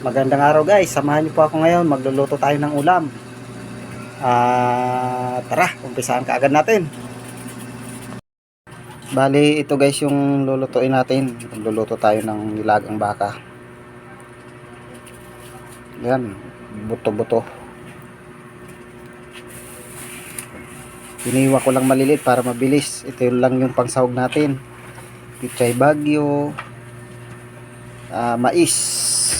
Magandang araw guys, samahan niyo po ako ngayon, magluluto tayo ng ulam. Ah, tara, umpisahan ka agad natin. Bali, ito guys yung lulutuin natin. Magluluto tayo ng nilagang baka. Yan, buto-buto. Iniwa ko lang malilit para mabilis. Ito lang yung pangsahog natin. Pichay bagyo, ah, mais,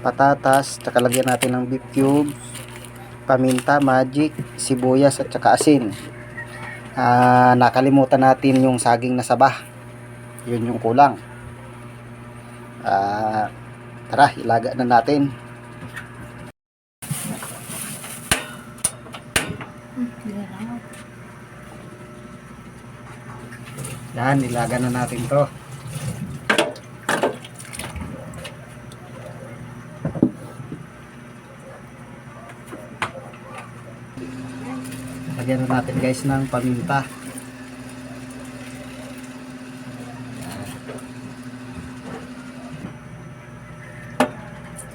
patatas, tsaka lagyan natin ng beef cubes, paminta, magic, sibuyas at tsaka asin. Ah, nakalimutan natin yung saging na sabah. Yun yung kulang. Ah, tara, ilaga na natin. Yan, ilaga na natin to. Lagyan na natin guys ng paminta.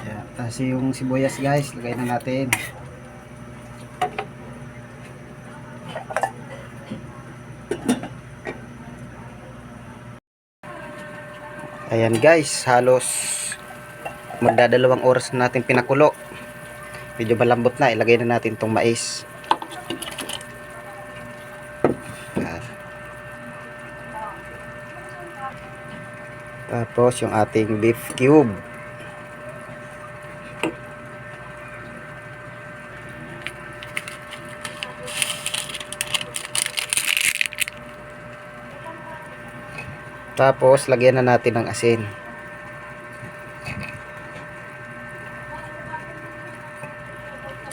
Yan. Tapos yung sibuyas guys, lagay na natin. Ayan guys, halos magdadalawang oras na natin pinakulo. Medyo malambot na, ilagay na natin tong mais. Tapos yung ating beef cube. Tapos lagyan na natin ng asin.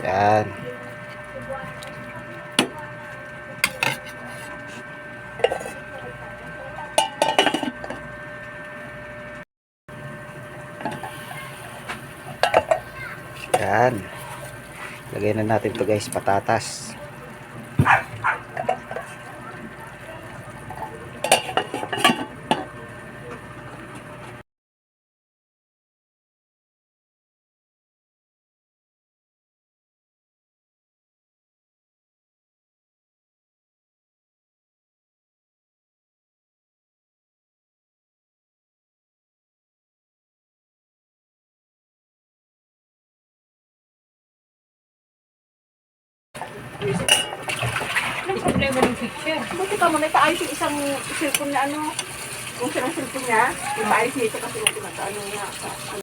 Yan. Yan. Lagyan na natin to guys, patatas. Anong problema ng picture? Buti pa mo, nagtaayos yung isang cellphone na ano, kung saan ang cellphone niya, yung maayos nito kasi yung pinataano niya ano